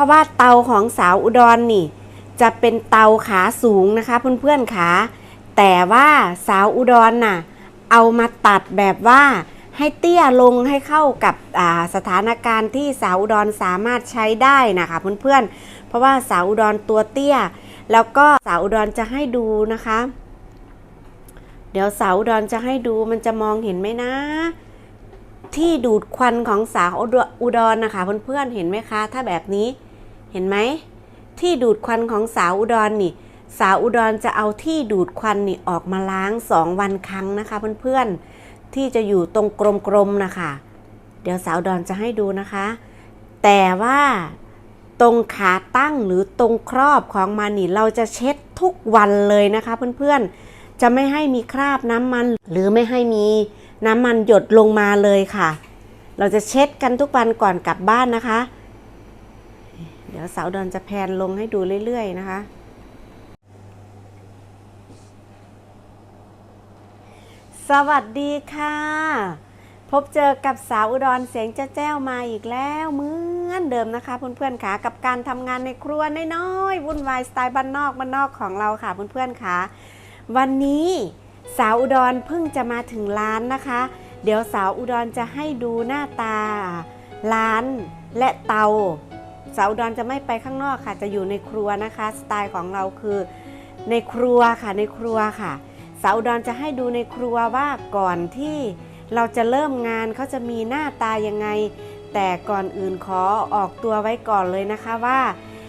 ราะว่าเตาของสาวอุดรนี่ จะเป็นเตาขาสูงนะคะเพื่อนๆขาแต่ว่าสาวอุดรน่ะเอามาตัดแบบว่าให้เตี้ยลงให้เข้ากับสถานการณ์ที่สาวอุดรสามารถใช้ได้นะคะเพื่อนๆเพราะว่าสาวอุดรตัวเตี้ย แล้วก็สาวอุดรจะให้ดูนะคะ เดี๋ยวสาวอุดรจะให้ดูมันจะมองเห็นไหมนะที่ดูดควันของสาวอุดรนะคะเพื่อนๆเห็นไหมคะ ถ้าแบบนี้ เห็นไหมที่ดูดควันของสาวอุดรนี่ สาวอุดรจะเอาที่ดูดควันนี่ออกมาล้างสองวันครั้งนะคะเพื่อนๆที่จะอยู่ตรงกลมๆนะคะ เดี๋ยวสาวอุดรจะให้ดูนะคะ แต่ว่าตรงขาตั้งหรือตรงครอบของมันนี่เราจะเช็ดทุกวันเลยนะคะเพื่อนๆจะไม่ให้มีคราบน้ำมัน หรือไม่ให้มีน้ำมันหยดลงมาเลยค่ะ เราจะเช็ดกันทุกวันก่อนกลับบ้านนะคะ เดี๋ยวสาวอุดอนจะแพนลงให้ดูเรื่อย ๆ นะคะ สวัสดีค่ะ พบเจอกับสาวอุดรเสียงจ้าแจ้วมาอีกแล้วเหมือนเดิมนะคะเพื่อนๆค่ะกับการทำงานในครัวน้อยๆวุ่นวายสไตล์บ้านนอกบ้านนอกของเราค่ะเพื่อนๆค่ะวันนี้สาวอุดรเพิ่งจะมาถึงร้านนะคะ เดี๋ยวสาวอุดรจะให้ดูหน้าตา ร้านและเตา สาวอุดรจะไม่ไปข้างนอกค่ะ จะอยู่ในครัวนะคะ สไตล์ของเราคือในครัวค่ะในครัวค่ะ สาวอุดรจะให้ดูในครัวว่าก่อนที่เราจะเริ่มงานเขาจะมีหน้าตายังไง แต่ก่อนอื่นขอออกตัวไว้ก่อนเลยนะคะว่า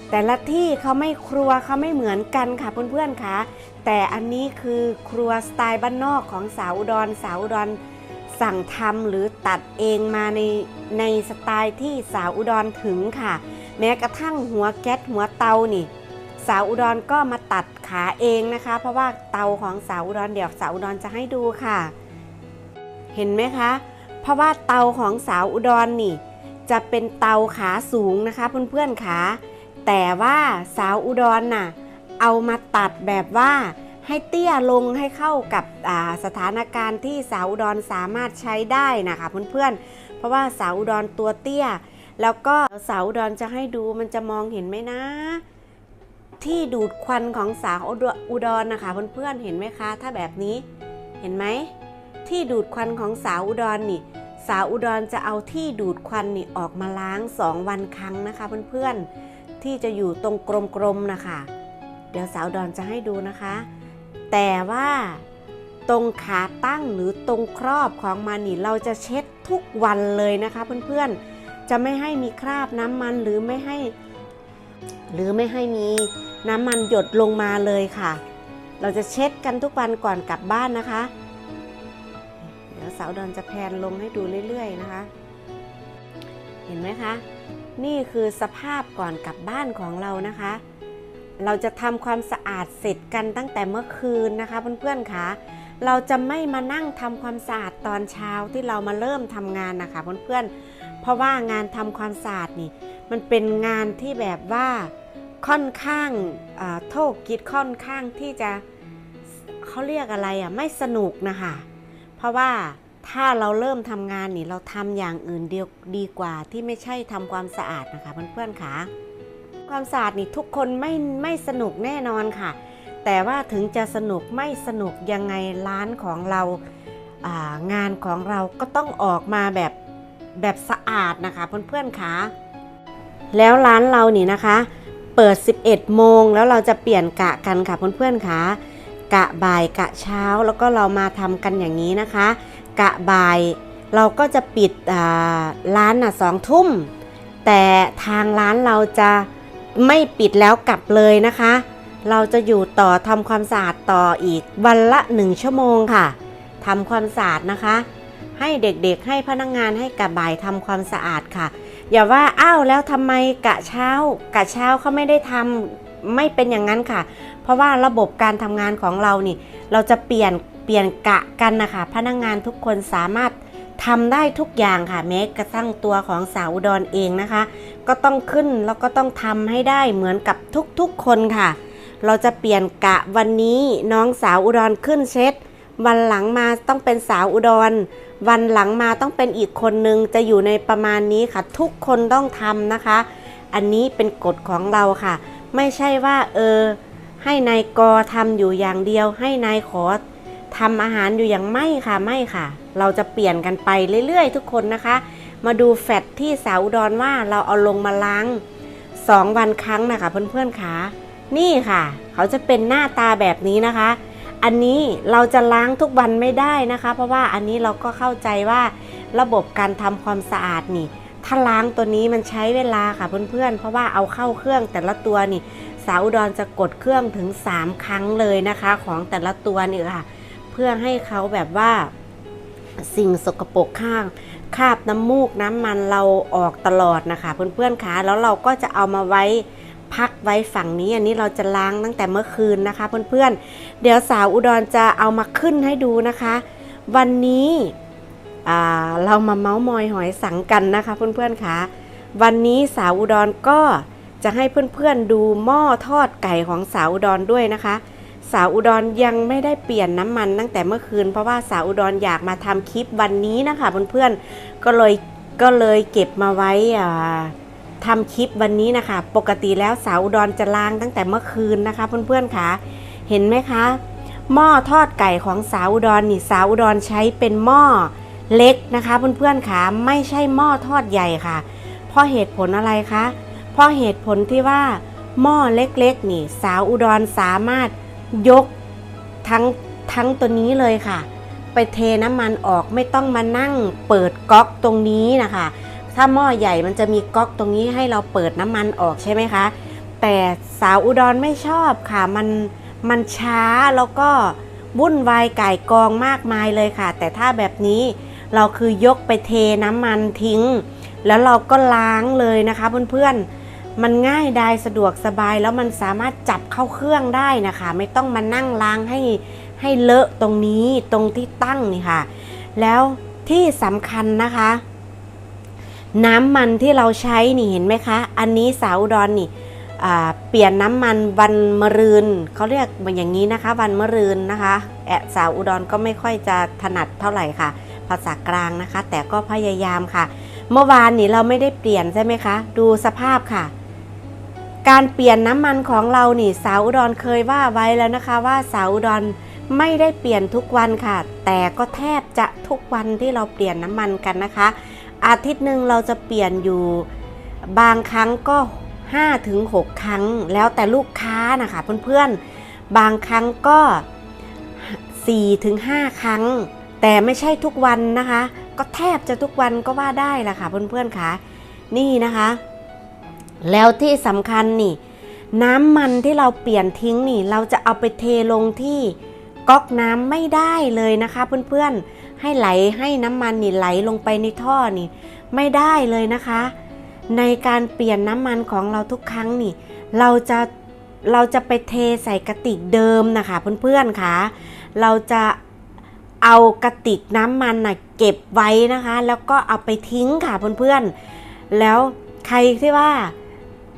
แต่ละที่เขาไม่ครัวเขาไม่เหมือนกันค่ะเพื่อนๆค่ะ แต่อันนี้คือครัวสไตล์บ้านนอกของสาวอุดรสาวอุดรสั่งทำหรือตัดเองมาในในสไตล์ที่สาวอุดรถึงค่ะ แม้กระทั่งหัวแก๊สหัวเตานี่ สาวอุดรก็มาตัดขาเองนะคะ เพราะว่าเตาของสาวอุดรเดี๋ยวสาวอุดรจะให้ดูค่ะ เห็นไหมคะ เพราะว่าเตาของสาวอุดรนี่ จะเป็นเตาขาสูงนะคะเพื่อนๆขาแต่ว่าสาวอุดรน่ะเอามาตัดแบบว่าให้เตี้ยลงให้เข้ากับสถานการณ์ที่สาวอุดรสามารถใช้ได้นะคะเพื่อนๆเพราะว่าสาวอุดรตัวเตี้ย แล้วก็สาวอุดรจะให้ดูมันจะมองเห็นไหมนะ ที่ดูดควันของสาวอุดรนะคะเพื่อนๆเห็นไหมคะ ถ้าแบบนี้เห็นไหมที่ดูดควันของสาวอุดรนี่สาวอุดรจะเอาที่ดูดควันนี่ออกมาล้างสองวันครั้งนะคะเพื่อนๆที่จะอยู่ตรงกลมๆนะคะ เดี๋ยวสาวอุดรจะให้ดูนะคะ แต่ว่าตรงขาตั้งหรือตรงครอบของมันนี่เราจะเช็ดทุกวันเลยนะคะเพื่อนๆ จะไม่ให้มีคราบน้ำมันหรือไม่ให้ หรือไม่ให้มีน้ำมันหยดลงมาเลยค่ะ เราจะเช็ดกันทุกวันก่อนกลับบ้านนะคะ เดี๋ยวสาวดอนจะแพนลงให้ดูเรื่อยๆนะคะ เห็นไหมคะ นี่คือสภาพก่อนกลับบ้านของเรานะคะ เราจะทำความสะอาดเสร็จกันตั้งแต่เมื่อคืนนะคะเพื่อนๆคะเราจะไม่มานั่งทำความสะอาดตอนเช้าที่เรามาเริ่มทำงานนะคะเพื่อนๆ เพราะว่างานทำความสะอาดนี่ มันเป็นงานที่แบบว่าค่อนข้างโทษกิจค่อนข้างที่จะเขาเรียกอะไรอะไม่สนุกนะคะเพราะว่าถ้าเราเริ่มทำงานนี่เราทำอย่างอื่นเดียวดีกว่าที่ไม่ใช่ทำความสะอาดนะคะเพื่อนๆค่ะความสะอาดนี่ทุกคนไม่ไม่สนุกแน่นอนค่ะ แต่ว่าถึงจะสนุกไม่สนุกยังไงร้านของเรางานของเราก็ต้องออกมาแบบ แบบสะอาดนะคะเพื่อนๆค่ะแล้วร้านเรานี่นะคะ เปิด 11 โมงแล้วเราจะเปลี่ยนกะกันค่ะเพื่อนๆค่ะกะบ่ายกะเช้าแล้วก็เรามาทำกันอย่างนี้นะคะ กะบ่ายเราก็จะปิดร้านน่ะสองทุ่ม แต่ทางร้านเราจะไม่ปิดแล้วกลับเลยนะคะ เราจะอยู่ต่อทำความสะอาดต่ออีกวันละหนึ่งชั่วโมงค่ะทำความสะอาดนะคะ ให้เด็กๆ ให้พนักงงานให้กะบ่ายทำความสะอาดค่ะ อย่าว่าอ้าวแล้วทำไมกะเช้ากะเช้าเขาไม่ได้ทำไม่เป็นอย่างนั้นค่ะ เพราะว่าระบบการทำงานของเรานี่ เราจะเปลี่ยนเปลี่ยนกะกันนะคะ พนักงงานทุกคนสามารถทำได้ทุกอย่างค่ะแม้กระทั่งตัวของสาวอุดรเองนะคะ ก็ต้องขึ้นแล้วก็ต้องทำให้ได้เหมือนกับทุกๆคนค่ะ เราจะเปลี่ยนกะวันนี้น้องสาวอุดรขึ้นเช็ดวันหลังมาต้องเป็นสาวอุดร วันหลังมาต้องเป็นอีกคนนึงจะอยู่ในประมาณนี้ค่ะ ทุกคนต้องทำนะคะ อันนี้เป็นกฎของเราค่ะ ไม่ใช่ว่า เออ ให้นายกอทำอยู่อย่างเดียว ให้นายขอทำอาหารอยู่อย่างไม่ค่ะไม่ค่ะ เราจะเปลี่ยนกันไปเรื่อยๆ ทุกคนนะคะ มาดูแฟตที่สาวอุดรว่าเราเอาลงมาล้างสองวันครั้งนะคะเพื่อนๆค่ะนี่ค่ะ เขาจะเป็นหน้าตาแบบนี้นะคะ อันนี้เราจะล้างทุกวันไม่ได้นะคะ เพราะว่าอันนี้เราก็เข้าใจว่าระบบการทำความสะอาดนี่ ถ้าล้างตัวนี้มันใช้เวลาค่ะเพื่อนๆ เพราะว่าเอาเข้าเครื่องแต่ละตัวนี่สาวอุดรจะกดเครื่องถึง 3 ครั้งเลยนะคะ ของแต่ละตัวนี่ค่ะ เพื่อให้เขาแบบว่าสิ่งสกปรกข้างคาบน้ำมูกน้ำมันเราออกตลอดนะคะ เพื่อนๆคะแล้วเราก็จะเอามาไว้ พักไว้ฝั่งนี้อันนี้เราจะล้างตั้งแต่เมื่อคืนนะคะ เพื่อนๆ เดี๋ยวสาวอุดรจะเอามาขึ้นให้ดูนะคะ วันนี้อ่าเรามาเมาส์มอยหอยสังกันนะคะเพื่อนๆคะวันนี้สาวอุดรก็จะให้เพื่อนๆดูหม้อทอดไก่ของสาวอุดรด้วยนะคะ สาวอุดรยังไม่ได้เปลี่ยนน้ำมันตั้งแต่เมื่อคืน เพราะว่าสาวอุดรอยากมาทำคลิปวันนี้นะคะเพื่อนๆก็เลยก็เลยเก็บมาไว้อ่า ทำคลิปวันนี้นะคะ ปกติแล้วสาวอุดรจะล้างตั้งแต่เมื่อคืนนะคะเพื่อนๆค่ะ เห็นไหมคะ หม้อทอดไก่ของสาวอุดรนี่สาวอุดรใช้เป็นหม้อเล็กนะคะเพื่อนๆค่ะไม่ใช่หม้อทอดใหญ่ค่ะ เพราะเหตุผลอะไรคะเพราะเหตุผลที่ว่า หม้อเล็กๆนี่ สาวอุดรสามารถยกทั้งทั้งตัวนี้เลยค่ะ ไปเทน้ำมันออกไม่ต้องมานั่งเปิดก๊อกตรงนี้นะคะ ถ้าหม้อใหญ่มันจะมีก๊อกตรงนี้ให้เราเปิดน้ำมันออกใช่ไหมคะ แต่สาวอุดรไม่ชอบค่ะมันมันช้าแล้วก็วุ่นวายไก่กองมากมายเลยค่ะ แต่ถ้าแบบนี้เราคือยกไปเทน้ำมันทิ้ง แล้วเราก็ล้างเลยนะคะเพื่อนๆ มันง่ายดายสะดวกสบายแล้วมันสามารถจับเข้าเครื่องได้นะคะ ไม่ต้องมานั่งล้างให้ให้เลอะตรงนี้ตรงที่ตั้งนี่ค่ะ แล้วที่สำคัญนะคะ น้ำมันที่เราใช้นี่เห็นไหมคะ อันนี้สาวอุดรนี่เปลี่ยนน้ำมันวันมะรืนเขาเรียกมันอย่างนี้นะคะ วันมะรืนนะคะแอะสาวอุดรก็ไม่ค่อยจะถนัดเท่าไหร่ค่ะ ภาษากลางนะคะ แต่ก็พยายามค่ะ เมื่อวานนี้เราไม่ได้เปลี่ยนใช่ไหมคะ ดูสภาพค่ะ การเปลี่ยนน้ำมันของเรานี่สาวอุดรเคยว่าไว้แล้วนะคะ ว่าสาวอุดรไม่ได้เปลี่ยนทุกวันค่ะ แต่ก็แทบจะทุกวันที่เราเปลี่ยนน้ำมันกันนะคะ อาทิตย์หนึ่งเราจะเปลี่ยนอยู่บางครั้งก็5ถึง6ครั้ง แล้วแต่ลูกค้านะคะเพื่อนๆ บางครั้งก็4ถึง5ครั้ง แต่ไม่ใช่ทุกวันนะคะ ก็แทบจะทุกวันก็ว่าได้ละค่ะเพื่อนๆค่ะนี่นะคะ แล้วที่สำคัญนี่ น้ำมันที่เราเปลี่ยนทิ้งนี่ เราจะเอาไปเทลงที่ก๊อกน้ำไม่ได้เลยนะคะเพื่อนๆ ให้ไหลให้น้ำมันนี่ไหลลงไปในท่อนี่ ไม่ได้เลยนะคะ ในการเปลี่ยนน้ำมันของเราทุกครั้งนี่ เราจะเราจะไปเทใส่กระติกเดิมนะคะเพื่อนๆค่ะเราจะเอากระติกน้ำมันน่ะเก็บไว้นะคะ แล้วก็เอาไปทิ้งค่ะเพื่อนๆ แล้วใครที่ว่า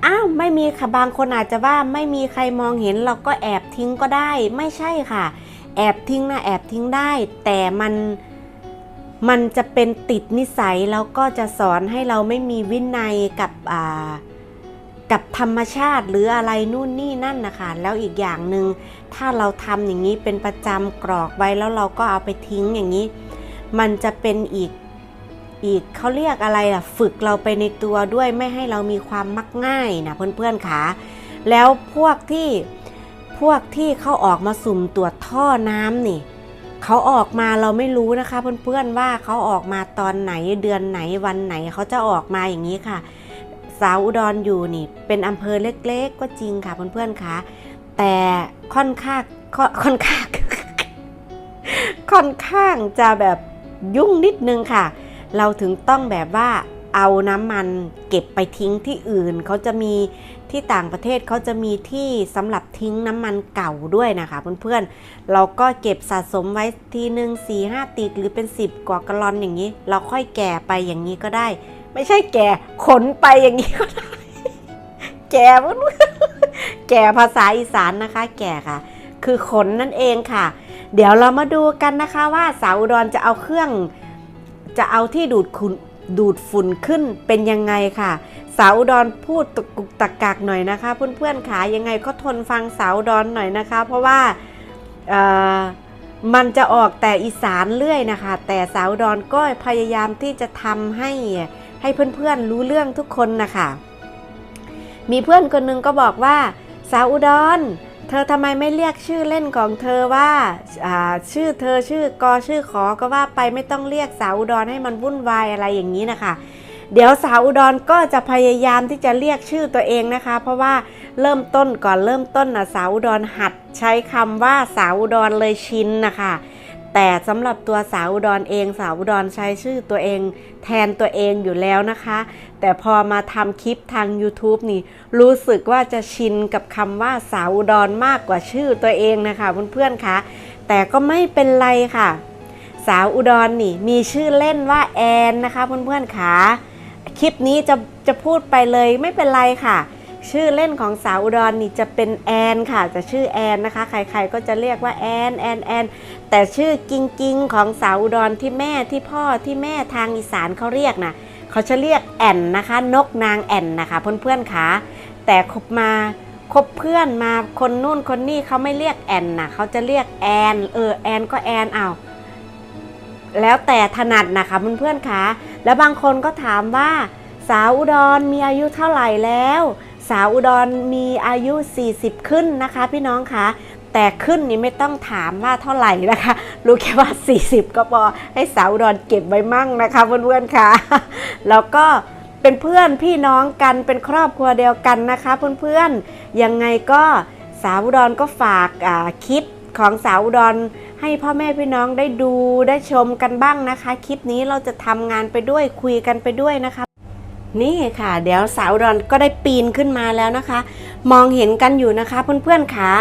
อ้าวไม่มีค่ะบางคนอาจจะว่าไม่มีใครมองเห็นเราก็แอบทิ้งก็ได้ ไม่ใช่ค่ะ แอบทิ้งนะแอบทิ้งได้ แต่มัน มันจะเป็นติดนิสัยแล้วก็จะสอนให้เราไม่มีวินัยกับอ่ากับธรรมชาติหรืออะไรนู่นนี่นั่นนะคะแล้วอีกอย่างหนึ่งถ้าเราทำอย่างนี้เป็นประจำกรอกไว้แล้วเราก็เอาไปทิ้งอย่างนี้ มันจะเป็นอีกอีกเขาเรียกอะไรล่ะฝึกเราไปในตัวด้วยไม่ให้เรามีความมักง่ายนะเพื่อนๆค่ะแล้วพวกที่พวกที่เขาออกมาสุ่มตรวจท่อน้ำนี่ เขาออกมาเราไม่รู้นะคะ เพื่อนๆว่าเขาออกมาตอนไหนเดือนไหนวันไหนเขาจะออกมาอย่างนี้ค่ะ สาวอุดรอยู่นี่ เป็นอำเภอเล็กๆ ก็จริงค่ะเพื่อนๆคะแต่ค่อนข้างค่ค่อนข้างค่อนข้างจะแบบยุ่งนิดนึงค่ะ เราถึงต้องแบบว่าเอาน้ำมันเก็บไปทิ้งที่อื่น เขาจะมี ที่ต่างประเทศเขาจะมีที่สำหรับทิ้งน้ำมันเก่าด้วยนะคะเพื่อนๆ เราก็เก็บสะสมไว้ทีหนึ่งสี่ห้าติดหรือเป็น 10 กว่ากะลอนอย่างนี้ เราค่อยแก่ไปอย่างนี้ก็ได้ ไม่ใช่แก่ขนไปอย่างนี้ก็ได้แก่เพื่อนแก่ภาษาอีสานนะคะ แก่ค่ะ คือขนนั่นเองค่ะ เดี๋ยวเรามาดูกันนะคะว่าสาวอุดรจะเอาเครื่องจะเอาที่ดูดขุน ดูดฝุ่นขึ้นเป็นยังไงค่ะ สาวอุดรพูดตะกุกตะกักหน่อยนะคะ เพื่อนๆขายังไงก็ทนฟังสาวอุดรหน่อยนะคะ เพราะว่ามันจะออกแต่อีสานเรื่อยนะคะ แต่สาวอุดรก็พยายามที่จะทำให้ให้เพื่อนๆรู้เรื่องทุกคนนะคะมีเพื่อนคนหนึงก็บอกว่าสาวอุดร ธอทำไมไม่เรียกชื่อเล่นของเธอว่าชื่อเธอชื่อกอชื่อขอก็ว่าไปไม่ต้องเรียกสาวอุดรให้มันวุ่นวายอะไรอย่างนี้นะคะ เดี๋ยวสาวอุดรก็จะพยายามที่จะเรียกชื่อตัวเองนะคะ เพราะว่าเริ่มต้นก่อนเริ่มต้นนะสาวอุดรหัดใช้คำว่าสาวอุดรเลยชินนะคะ แต่สำหรับตัวสาวอุดรเองสาวอุดรใช้ชื่อตัวเอง แทนตัวเองอยู่แล้วนะคะ แต่พอมาทำคลิปทาง YouTube นี่ รู้สึกว่าจะชินกับคำว่าสาวอุดรมากกว่าชื่อตัวเองนะคะเพื่อนๆคะแต่ก็ไม่เป็นไรค่ะ สาวอุดรนี่มีชื่อเล่นว่าแอนนะคะเพื่อนๆคะคลิปนี้จะจะพูดไปเลยไม่เป็นไรค่ะ ชื่อเล่นของสาวอุดรนี่จะเป็นแอนค่ะจะชื่อแอนนะคะ ใครๆก็จะเรียกว่าแอนแอนแอนแต่ชื่อกิงกิงของสาวอุดรที่แม่ที่พ่อที่แม่ทางอีสานเขาเรียกนะเขาจะเรียกแอนนะคะ นกนางแอนนะคะเพื่อนๆคะแต่คบมาคบเพื่อนมาคนนู่นคนนี่เขาไม่เรียกแอนนะเขาจะเรียกแอนเออแอนก็แอนเอาแล้วแต่ถนัดนะคะเพื่อนๆคะแล้วบางคนก็ถามว่าสาวอุดรมีอายุเท่าไหร่แล้ว สาวอุดรมีอายุ 40 ขึ้นนะคะ พี่น้องคะแต่ขึ้นนี่ไม่ต้องถามว่าเท่าไหร่นะคะ รู้แค่ว่า 40 ก็พอให้สาวอุดรเก็บไว้มั่งนะคะเพื่อนๆคะแล้วก็เป็นเพื่อนพี่น้องกันเป็นครอบครัวเดียวกันนะคะ เพื่อนๆยังไงก็สาวอุดรก็ฝากคลิปของสาวอุดรให้พ่อแม่พี่น้องได้ดูได้ชมกันบ้างนะคะ คลิปนี้เราจะทำงานไปด้วยคุยกันไปด้วยนะคะ นี่ค่ะ เดี๋ยวสาวดอนก็ได้ปีนขึ้นมาแล้วนะคะ มองเห็นกันอยู่นะคะเพื่อนๆค่ะ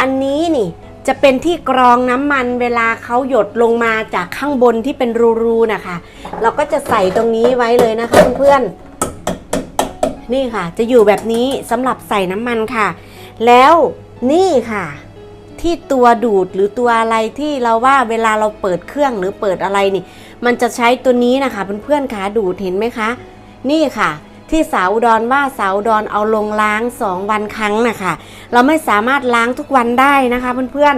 อันนี้นี่จะเป็นที่กรองน้ำมันเวลาเขาหยดลงมาจากข้างบนที่เป็นรูๆนะคะ เราก็จะใส่ตรงนี้ไว้เลยนะคะเพื่อนๆนี่ค่ะ จะอยู่แบบนี้สำหรับใส่น้ำมันค่ะ แล้วนี่ค่ะ ที่ตัวดูดหรือตัวอะไรที่เราว่าเวลาเราเปิดเครื่องหรือเปิดอะไรนี่ มันจะใช้ตัวนี้นะคะเพื่อนๆคะดูดเห็นไหมคะ นี่ค่ะ ที่สาวดอุดรว่าสาวดอุดรเอาลงล้างสองวันครั้งนะคะ เราไม่สามารถล้างทุกวันได้นะคะเพื่อน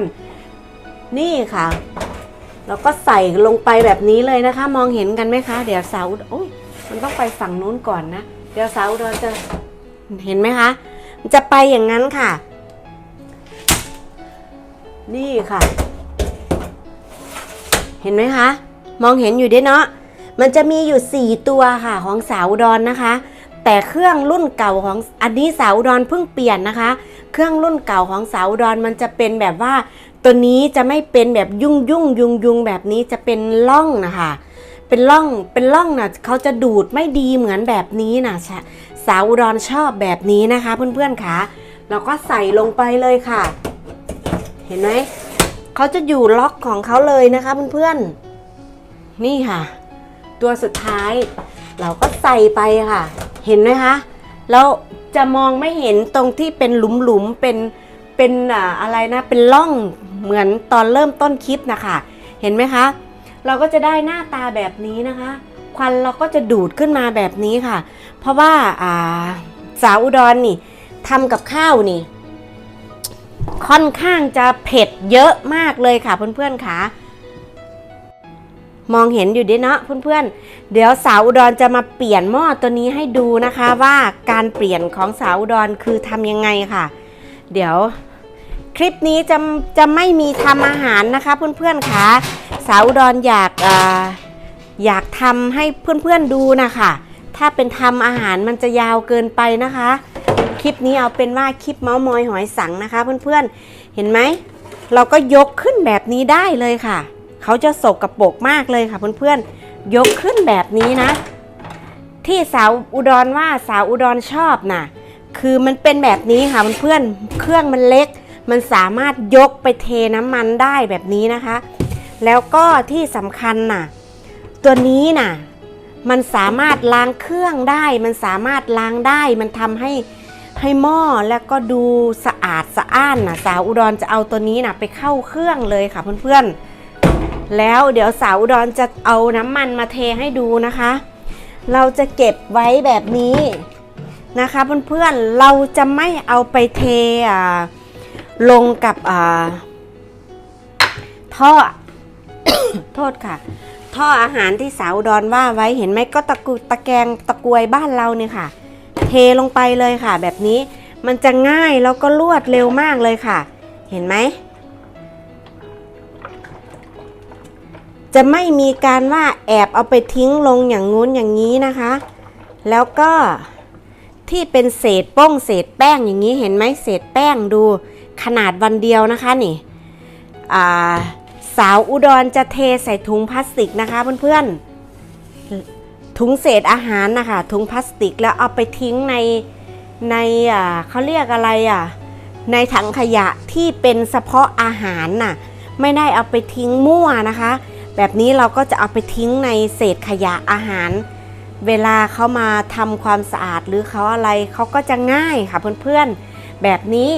ๆ นี่ค่ะ เราก็ใส่ลงไปแบบนี้เลยนะคะ มองเห็นกันไหมคะ เดี๋ยวสาวอุดโอ้ยมันต้องไปฝั่งนู้นก่อนนะ เดี๋ยวสาวดอุดรจะเห็นไหมคะมันจะไปอย่างนั้นค่ะ นี่ค่ะ เห็นไหมคะ มองเห็นอยู่ด้วยเนาะ มันจะมีอยู่ 4 ตัวค่ะของสาวอุดรนนะคะ แต่เครื่องรุ่นเก่าของอันนี้สาวอุดรเพิ่งเปลี่ยนนะคะ เครื่องรุ่นเก่าของสาวอุดรมันจะเป็นแบบว่า ตัวนี้จะไม่เป็นแบบยุ่งยุ่งยุงยุงแบบนี้จะเป็นล่องนะคะเป็นล่องเป็นล่องนะเขาจะดูดไม่ดีเหมือนแบบนี้นะชะสาวอุดรชอบแบบนี้นะคะ เพื่อนๆค่ะเราก็ใส่ลงไปเลยค่ะ เห็นไหมเขาจะอยู่ล็อกของเขาเลยนะคะเพื่อนๆนี่ค่ะ ตัวสุดท้าย เราก็ใส่ไปค่ะ เห็นไหมคะแล้วจะมองไม่เห็นตรงที่เป็นหลุมๆเป็นเป็นอ่าอะไรนะเป็นร่องเหมือนตอนเริ่มต้นคลิปนะคะเห็นไหมคะ เราก็จะได้หน้าตาแบบนี้นะคะ ควันเราก็จะดูดขึ้นมาแบบนี้ค่ะ เพราะว่าอ่าสาวอุดรนี่ทำกับข้าวนี่ ค่อนข้างจะเผ็ดเยอะมากเลยค่ะเพื่อนๆค่ะ มองเห็นอยู่ดิเนาะเพื่อนๆ เดี๋ยวสาวอุดรจะมาเปลี่ยนหม้อตัวนี้ให้ดูนะคะว่าการเปลี่ยนของสาวอุดรคือทำยังไงค่ะ เดี๋ยวคลิปนี้จะจะไม่มีทำอาหารนะคะเพื่อนๆค่ะสาวอุดรอยากออยากทำให้เพื่อนๆดูนะคะถ้าเป็นทำอาหารมันจะยาวเกินไปนะคะ คลิปนี้เอาเป็นว่าคลิปเมาส์มอยหอยสังนะคะเพื่อนๆเห็นไหมเราก็ยกขึ้นแบบนี้ได้เลยค่ะ เขาจะสกกระปรกมากเลยค่ะเพื่อนๆ ยกขึ้นแบบนี้นะ ที่สาวอุดรว่าสาวอุดรชอบน่ะ คือมันเป็นแบบนี้ค่ะเพื่อนๆ เครื่องมันเล็ก มันสามารถยกไปเทน้ำมันได้แบบนี้นะคะ แล้วก็ที่สำคัญน่ะ ตัวนี้น่ะ มันสามารถล้างเครื่องได้ มันสามารถล้างได้ มันทำให้ให้หม้อแล้วก็ดูสะอาดสะอ้านนะสาวอุดรจะเอาตัวนี้นะไปเข้าเครื่องเลยค่ะเพื่อนๆ แล้วเดี๋ยวสาวอุดรจะเอาน้ำมันมาเทให้ดูนะคะ เราจะเก็บไว้แบบนี้นะคะเพื่อนๆเราจะไม่เอาไปเทลงกับท่อโทษค่ะ ท่ออาหารที่สาวอุดอนว่าไว้เห็นไหมก็ตะกุตะแกงตะกวยบ้านเราเนี่ยค่ะ เทลงไปเลยค่ะ แบบนี้มันจะง่ายแล้วก็รวดเร็วมากเลยค่ะ เห็นไหม จะไม่มีการว่าแอบเอาไปทิ้งลงอย่างงู้นอย่างนี้นะคะ แล้วก็ที่เป็นเศษป้งเศษแป้งอย่างนี้เห็นไหมเศษแป้งดูขนาดวันเดียวนะคะนี่สาวอุดรจะเทใส่ถุงพลาสติกนะคะเพื่อนๆถุงเศษอาหารนะคะถุงพลาสติกแล้วเอาไปทิ้งในในเขาเรียกอะไรอะในถังขยะที่เป็นเฉพาะอาหารน่ะไม่ได้เอาไปทิ้งมั่วนะคะ แบบนี้เราก็จะเอาไปทิ้งในเศษขยะอาหาร เวลาเขามาทำความสะอาดหรือเขาอะไรเขาก็จะง่ายค่ะเพื่อนๆ แบบนี้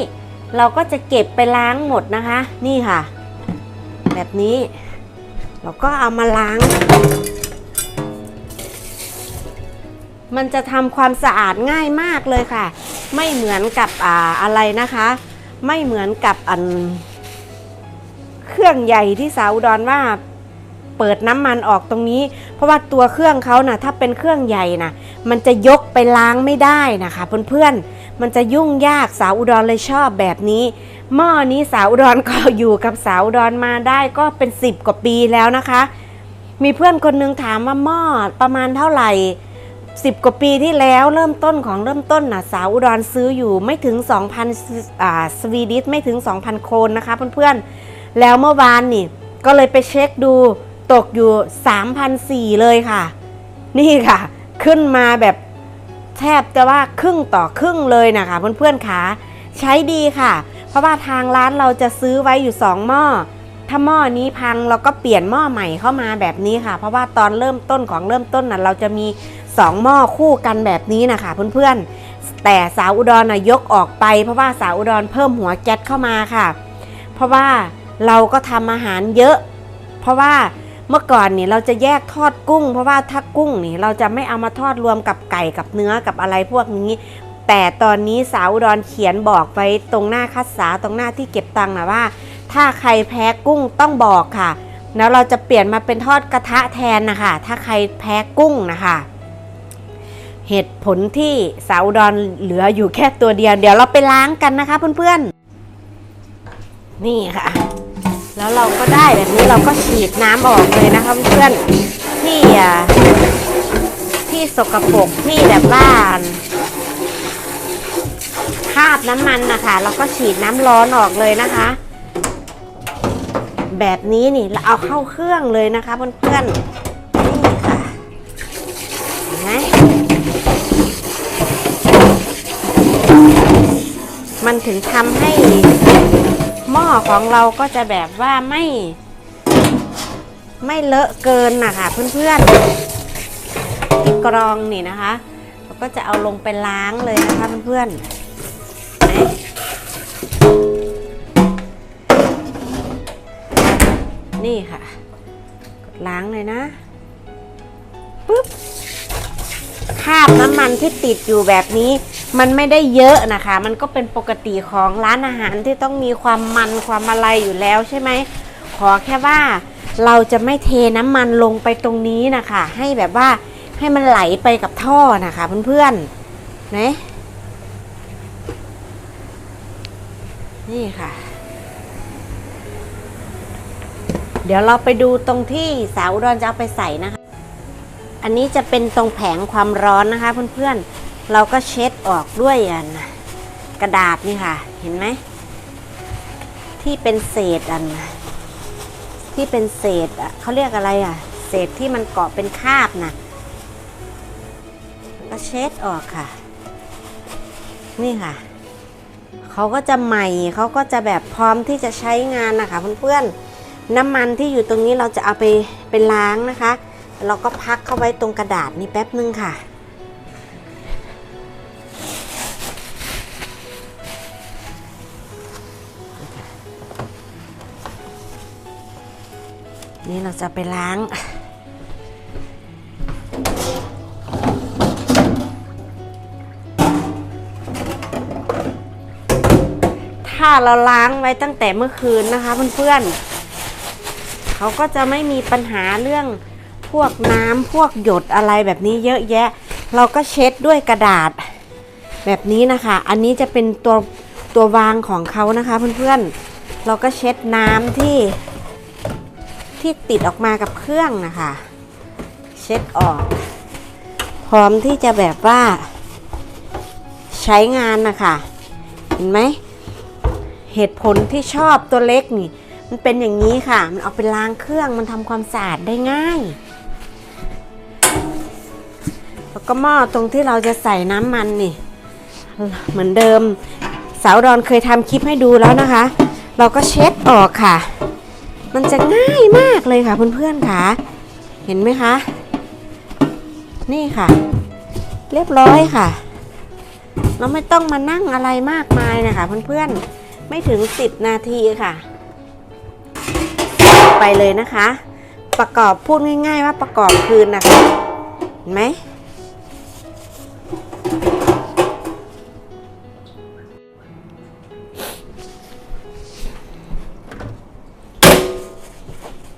เราก็จะเก็บไปล้างหมดนะคะ นี่ค่ะ แบบนี้ เราก็เอามาล้าง มันจะทำความสะอาดง่ายมากเลยค่ะ ไม่เหมือนกับอ่าอะไรนะคะ ไม่เหมือนกับอัน เครื่องใหญ่ที่สาวอุดรว่า เปิดน้ำมันออกตรงนี้ เพราะว่าตัวเครื่องเขานะ่ะถ้าเป็นเครื่องใหญ่นะมันจะยกไปล้างไม่ได้นะคะ เพื่อนๆมันจะยุ่งยากสาวอุดรเลยชอบแบบนี้หม้อนี้สาวอุดรก็อยู่กับสาวอุดรมาได้ก็เป็น 10 กว่าปีแล้วนะคะ มีเพื่อนคนนึงถามว่าหม้อประมาณเท่าไหร่10กว่าปีที่แล้วเริ่มต้นของเริ่มต้นนะสาวอุดรซื้ออยู่ไม่ถึง 2,000อ่าสวีดิชไม่ถึง 2,000 โครนนะคะเพื่อนๆ แล้วเมื่อวานนี่ก็เลยไปเช็คดู ตกอยู่3,400เลยค่ะ นี่ค่ะ ขึ้นมาแบบแทบจะว่าครึ่งต่อครึ่งเลยนะคะเพื่อนๆค่ะใช้ดีค่ะ เพราะว่าทางร้านเราจะซื้อไว้อยู่ 2 หม้อ ถ้าหม้อนี้พังเราก็เปลี่ยนหม้อใหม่เข้ามาแบบนี้ค่ะ เพราะว่าตอนเริ่มต้นของเริ่มต้นน่ะเราจะมี 2 หม้อคู่กันแบบนี้นะคะเพื่อนๆ แต่สาวอุดรน่ะยกออกไป เพราะว่าสาวอุดรเพิ่มหัวแก๊สเข้ามาค่ะ เพราะว่าเราก็ทำอาหารเยอะ เพราะว่า เมื่อก่อนนี่เราจะแยกทอดกุ้ง เพราะว่าถ้ากุ้งนี่เราจะไม่เอามาทอดรวมกับไก่กับเนื้อกับอะไรพวกนี้ แต่ตอนนี้สาวอุดรเขียนบอกไว้ตรงหน้าคัดสาตรงหน้าที่เก็บตังค์นะว่า ถ้าใครแพ้กุ้งต้องบอกค่ะ แล้วเราจะเปลี่ยนมาเป็นทอดกระทะแทนนะคะ ถ้าใครแพ้กุ้งนะคะเหตุผลที่สาวอุดรเหลืออยู่แค่ตัวเดียว เดี๋ยวเราไปล้างกันนะคะเพื่อนๆ นี่ค่ะ แล้วเราก็ได้แบบนี้เราก็ฉีดน้ำออกเลยนะคะเพื่อนที่อะที่สกปรกที่แบบว่าคราบน้ำมันนะคะเราก็ฉีดน้ำร้อนออกเลยนะคะ แบบนี้นี่เราเอาเข้าเครื่องเลยนะคะเพื่อนๆนี่ค่ะเห็นไหมมันถึงทำให้ หม้อของเราก็จะแบบว่าไม่ ไม่เลอะเกินนะคะเพื่อนๆที่กรองนี่นะคะ เราก็จะเอาลงไปล้างเลยนะคะเพื่อนๆนี่ค่ะ กดล้างเลยนะปุ๊บ คราบน้ำมันที่ติดอยู่แบบนี้ มันไม่ได้เยอะนะคะ มันก็เป็นปกติของร้านอาหารที่ต้องมีความมันความอะไรอยู่แล้วใช่ไหมขอแค่ว่าเราจะไม่เทน้ำมันลงไปตรงนี้นะคะ ให้แบบว่าให้มันไหลไปกับท่อนะคะเพื่อนๆนะนี่ค่ะ เดี๋ยวเราไปดูตรงที่สาวอุดรจะเอาไปใส่นะคะ อันนี้จะเป็นตรงแผงความร้อนนะคะเพื่อนๆ เราก็เช็ดออกด้วยอันกระดาษนี่ค่ะ เห็นไหม ที่เป็นเศษอัน ที่เป็นเศษอะเขาเรียกอะไรอะ เศษที่มันเกาะเป็นคาบนะก็เช็ดออกค่ะ นี่ค่ะ เขาก็จะใหม่เขาก็จะแบบพร้อมที่จะใช้งานนะคะเพื่อนๆ น้ำมันที่อยู่ตรงนี้เราจะเอาไปไปล้างนะคะ เราก็พักเข้าไว้ตรงกระดาษนี่แป๊บนึงค่ะ นี่เราจะไปล้างถ้าเราล้างไว้ตั้งแต่เมื่อคืนนะคะเพื่อนๆ เขาก็จะไม่มีปัญหาเรื่อง วกน้ำพวกหยดอะไรแบบนี้เยอะแยะ เราก็เช็ดด้วยกระดาษ แบบนี้นะคะ อันนี้จะเป็นตัวตัววางของเขานะคะเพื่อนๆ เราก็เช็ดน้ำที่ที่ติดออกมากับเครื่องนะคะ เช็ดออก พร้อมที่จะแบบว่า ใช้งานนะคะเห็นไหมเหตุผลที่ชอบตัวเล็กนี่ มันเป็นอย่างนี้ค่ะ มันเอาไปล้างเครื่องมันทำความสะอาดได้ง่าย แล้วก็หม้อตรงที่เราจะใส่น้ำมันนี่ เหมือนเดิม สาวดอนเคยทำคลิปให้ดูแล้วนะคะ เราก็เช็ดออกค่ะ มันจะง่ายมากเลยค่ะเพื่อนๆค่ะ เห็นไหมคะ นี่ค่ะ เรียบร้อยค่ะ เราไม่ต้องมานั่งอะไรมากมายนะคะเพื่อนๆ ไม่ถึง 10 นาทีค่ะ ไปเลยนะคะ ประกอบพูดง่าย ๆ ว่าประกอบคืนนะคะ เห็นไหม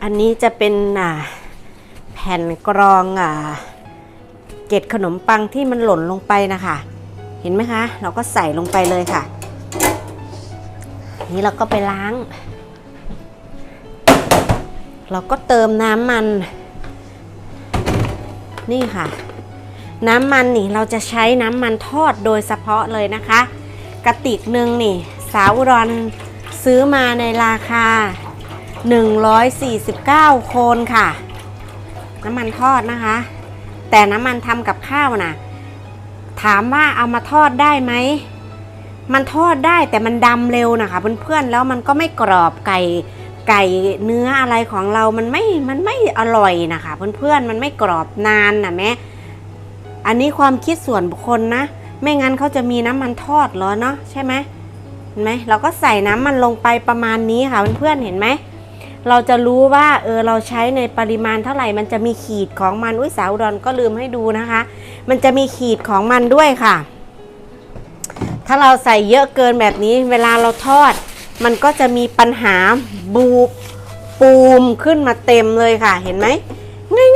อันนี้จะเป็นอ่าแผ่นกรองอ่าเกล็ดขนมปังที่มันหล่นลงไปนะคะ เห็นไหมคะ เราก็ใส่ลงไปเลยค่ะ นี่เราก็ไปล้าง เราก็เติมน้ำมัน นี่ค่ะ น้ำมันนี่เราจะใช้น้ำมันทอดโดยเฉพาะเลยนะคะ กระติกหนึ่งนี่ สาวอุดรซื้อมาในราคา 149 โคนค่ะ น้ำมันทอดนะคะ แต่น้ำมันทำกับข้าวนะถามว่าเอามาทอดได้ไหม มันทอดได้แต่มันดำเร็วนะคะเพื่อนๆแล้วมันก็ไม่กรอบไก่ไก่เนื้ออะไรของเรามันไม่ มันไม่อร่อยนะคะเพื่อนๆมันไม่กรอบนานนะแม่ อันนี้ความคิดส่วนบุคคลนะ ไม่งั้นเขาจะมีน้ำมันทอดเหรอเนาะใช่ไหมเห็นไหมเราก็ใส่น้ำมันลงไปประมาณนี้ค่ะเพื่อนๆเห็นไหมเราจะรู้ว่าเออเราใช้ในปริมาณเท่าไหร่มันจะมีขีดของมันอุ้ยสาวดอนก็ลืมให้ดูนะคะ มันจะมีขีดของมันด้วยค่ะ ถ้าเราใส่เยอะเกินแบบนี้ เวลาเราทอด มันก็จะมีปัญหาบูบปูมขึ้นมาเต็มเลยค่ะ เห็นไหม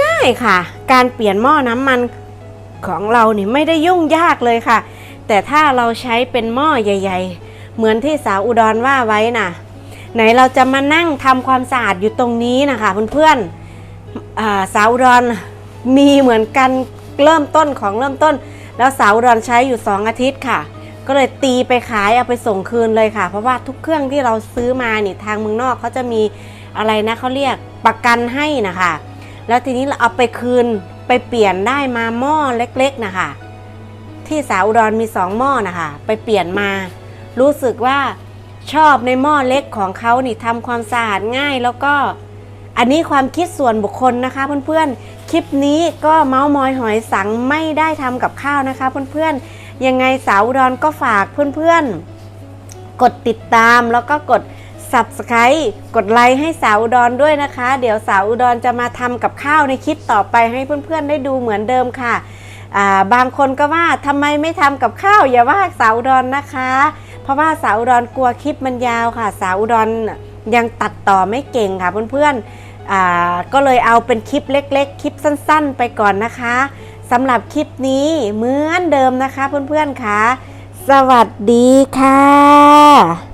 ง่าย ๆค่ะ การเปลี่ยนหม้อน้ำมัน ของเรานี่ไม่ได้ยุ่งยากเลยค่ะ แต่ถ้าเราใช้เป็นหม้อใหญ่ ๆ เหมือนที่สาวอุดรว่าไว้น่ะ ไหนเราจะมานั่งทำความสะอาดอยู่ตรงนี้นะคะเพื่อนๆสาวอุดรมีเหมือนกันเริ่มต้นของเริ่มต้น แล้วสาวอุดรใช้อยู่ 2 อาทิตย์ค่ะ ก็เลยตีไปขายเอาไปส่งคืนเลยค่ะ เพราะว่าทุกเครื่องที่เราซื้อมานี่ทางเมืองนอกเขาจะมีอะไรนะเขาเรียกประกันให้นะคะ แล้วทีนี้เราเอาไปคืนไปเปลี่ยนได้มาหม้อเล็กๆนะคะที่สาวอุดรมีสองหม้อนะคะไปเปลี่ยนมา รู้สึกว่าชอบในหม้อเล็กของเขานี่ทำความสะอาดง่ายแล้วก็อันนี้ความคิดส่วนบุคคลนะคะเพื่อนๆ คลิปนี้ก็เมาส์มอยหอยสังไม่ได้ทำกับข้าวนะคะเพื่อนๆ ยังไงสาวอุดรก็ฝากเพื่อนๆ กดติดตามแล้วก็กด subscribe กดไลค์ให้สาวอุดรด้วยนะคะ เดี๋ยวสาวอุดรจะมาทำกับข้าวในคลิปต่อไปให้เพื่อนๆได้ดูเหมือนเดิมค่ะาบางคนก็ว่าทำไมไม่ทำกับข้าวอย่าว่าสาวอุดรนะคะ เพราะว่าสาวอุดรกลัวคลิปมันยาวค่ะ สาวอุดรยังตัดต่อไม่เก่งค่ะเพื่อนๆก็เลยเอาเป็นคลิปเล็ก ๆ คลิปสั้น ๆ ไปก่อนนะคะสำหรับคลิปนี้เหมือนเดิมนะคะเพื่อนๆค่ะ สวัสดีค่ะ